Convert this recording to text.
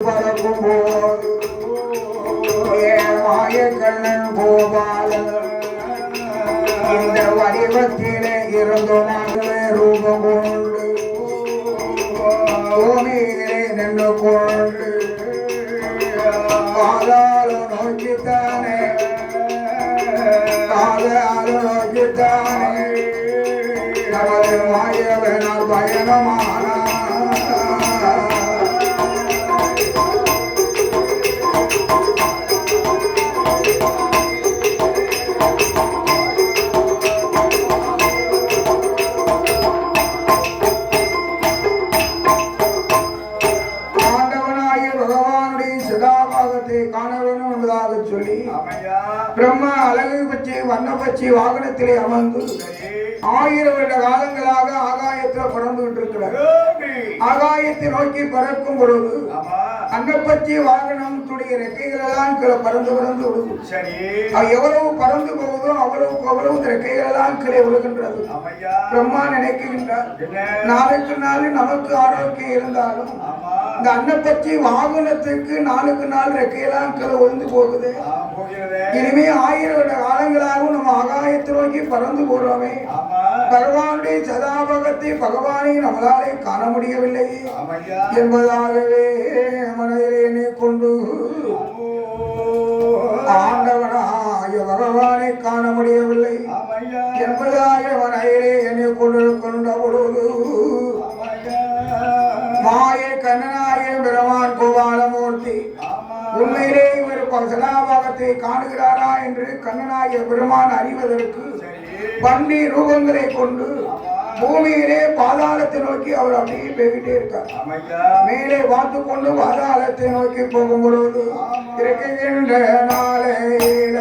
பறக்கும் மாயக்கண்ணன் கோபாலன் இந்த வடிவத்திலே இருந்தோமாகவே ரூபம் கொண்டு பூமியிலே நின்று கொண்டு பாதாள நோக்கித்தானே பாதாள நோக்கித்தானே நமது மாயவனால் பயணமானார் காண வேண்டும் என்பதாக சொல்லி பிரம்மா அழகு பற்றி வண்ண பற்றி வாகனத்திலே அமர்ந்து ஆயிரம் வருட காலங்களாக ஆகாயத்தில் பறந்துகிட்டு இருக்கிறார் ஆகாயத்தை நோக்கி பறக்கும் பொழுது ஆமா அன்னப்பச்சி வாகனத்துடைய ரெக்கைகள் எல்லாம் கீழே பறந்து பறந்து விழுது சரி. எவ்வளவு பறந்து போகுதோ அவ்வளவுக்கு அவ்வளவு இந்த ரெக்கைகள் எல்லாம் கீழே விழுகின்றது. பிரம்மா நினைக்கின்றார். நாளுக்கு நாள் நமக்கு ஆரோக்கியம் இருந்தாலும் இந்த அன்னப்பச்சி வாகனத்துக்கு நாளுக்கு நாள் ரெக்கையெல்லாம் கீழே விழுந்து போகுது. இனிமே ஆயிரம் காலங்களாகவும் நம்ம ஆகாயத்தை நோக்கி பறந்து போறோமே. பகவானுடைய சதாபகத்தை பகவானை நம்மளாலே காண முடியவில்லை. என்பதாகவே மனதிலே எண்ணிக் கொண்டு ஆண்டவனாய பகவானை காண முடியவில்லை. என்பதாக மனதிலே எண்ணிக் கொண்டிருக்கின்ற பொழுது ஆமையா? மாய கண்ணனாய பெருமான் கோபாலமூர்த்தி உண்மையிலே இவர் சதாபாகத்தை காணுகிறாரா என்று கண்ணனாகிய பெருமான் அறிவதற்கு பன்னி ரூபங்களை கொண்டு பூமியிலே பாதாளத்தை நோக்கி அவர் அப்படியே போய்கிட்டே இருக்கார். மேலே பார்த்து கொண்டு பாதாளத்தை நோக்கி போகும் பொழுது இருக்கின்ற நாளையில